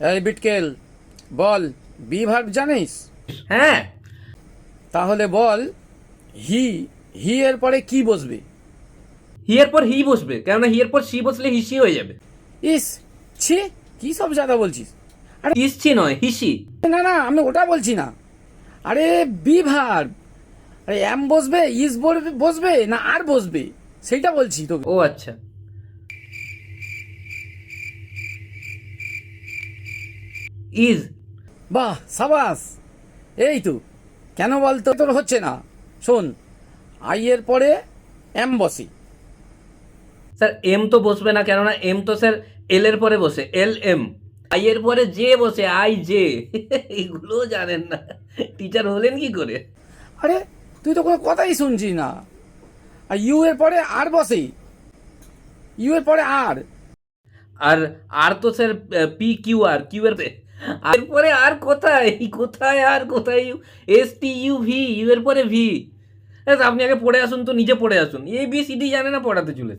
এই বিটকেল বল be verb জানিস? হ্যাঁ। তাহলে বল হি হি এর পরে কি বসবে? হি এর পর হি বসবে কেননা হি এর পর সি বসলে হিসি হয়ে যাবে। ইস ছি কি সব জায়গা বলছিস? আরে ইসছি নয় হিসি। না না আমি ওটা বলছি না। আরে বি ভার্ব আরে এম বসবে ইস বসবে না আর বসবে? সেইটা বলছি তোকে। ও আচ্ছা। ইজ। বাহ সাবাস। এই তো কেন বলতো তোর হচ্ছে না? শোন আই এর পরে এম বসি। স্যার এম তো বসবে না কেননা এম তো স্যার এল এর পরে বসে এল এম। আই এর পরে জে বসে আই জে। এগুলো জানেন না। টিচার হলেন কি করে? আরে তুই তো কোনো কথাই শুনছিস না। আর ইউ এর পরে আর বসে। ইউ এর পরে আর। আর আর তো sir P Q R Q এর পরে। আর পরে আর কোথায়? কোথায় আর কোথায়? U S T U V U এর পরে ভি আপনি আগে পড়ে আসুন তো নিজে পড়ে আসুন। এ বি সি ডি জানে না, পড়াতে চলে